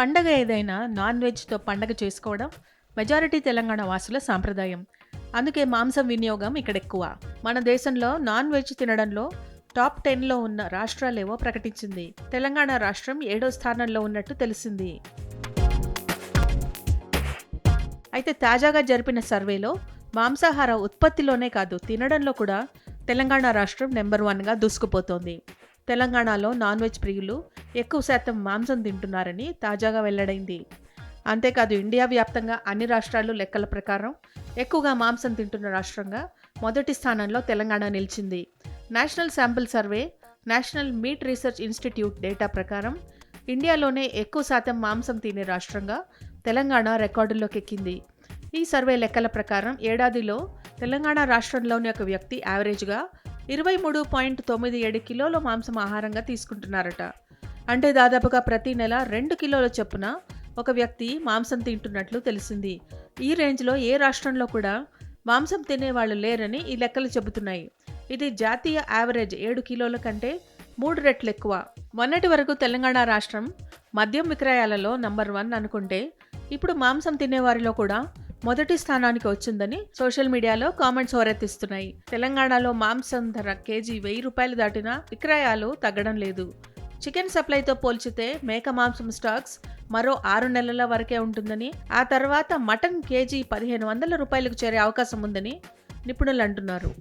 పండగ ఏదైనా నాన్ వెజ్తో పండగ చేసుకోవడం మెజారిటీ తెలంగాణ వాసుల సాంప్రదాయం. అందుకే మాంసం వినియోగం ఇక్కడ ఎక్కువ. మన దేశంలో నాన్ వెజ్ తినడంలో టాప్ టెన్లో ఉన్న రాష్ట్రాలేవో ప్రకటించింది. తెలంగాణ రాష్ట్రం ఏడో స్థానంలో ఉన్నట్టు తెలిసింది. అయితే తాజాగా జరిపిన సర్వేలో మాంసాహార ఉత్పత్తిలోనే కాదు తినడంలో కూడా తెలంగాణ రాష్ట్రం నెంబర్ వన్గా దూసుకుపోతోంది. తెలంగాణలో నాన్ వెజ్ ప్రియులు ఎక్కువ శాతం మాంసం తింటున్నారని తాజాగా వెల్లడైంది. అంతేకాదు ఇండియా వ్యాప్తంగా అన్ని రాష్ట్రాలు లెక్కల ప్రకారం ఎక్కువగా మాంసం తింటున్న రాష్ట్రంగా మొదటి స్థానంలో తెలంగాణ నిలిచింది. National sample survey national meat research institute data ప్రకారం ఇండియాలోనే ఎక్కువ శాతం మాంసం తినే రాష్ట్రంగా తెలంగాణ రికార్డుల్లోకి ఎక్కింది ఈ సర్వే లెక్కల ప్రకారం ఏడాదిలో తెలంగాణ రాష్ట్రంలోని ఒక వ్యక్తి యావరేజ్గా ఇరవై మూడు పాయింట్ తొమ్మిది ఏడు కిలోల మాంసం ఆహారంగా తీసుకుంటున్నారట. అంటే దాదాపుగా ప్రతి నెల రెండు కిలోల చొప్పున ఒక వ్యక్తి మాంసం తింటున్నట్లు తెలిసింది. ఈ రేంజ్లో ఏ రాష్ట్రంలో కూడా మాంసం తినేవాళ్ళు లేరని ఈ లెక్కలు చెబుతున్నాయి. ఇది జాతీయ యావరేజ్ ఏడు కిలోల కంటే మూడు రెట్లు ఎక్కువ. మొన్నటి వరకు తెలంగాణ రాష్ట్రం మద్యం విక్రయాలలో నంబర్ వన్ అనుకుంటే ఇప్పుడు మాంసం తినేవారిలో కూడా మొదటి స్థానానికి వచ్చిందని సోషల్ మీడియాలో కామెంట్స్ హోరెత్తిస్తున్నాయి. తెలంగాణలో మాంసం ధర కేజీ వెయ్యి రూపాయలు దాటినా విక్రయాలు తగ్గడం లేదు. చికెన్ సప్లైతో పోల్చితే మేక మాంసం స్టాక్స్ మరో ఆరు నెలల వరకే ఉంటుందని ఆ తర్వాత మటన్ కేజీ పదిహేను వందల రూపాయలకు చేరే అవకాశం ఉందని నిపుణులు అంటున్నారు.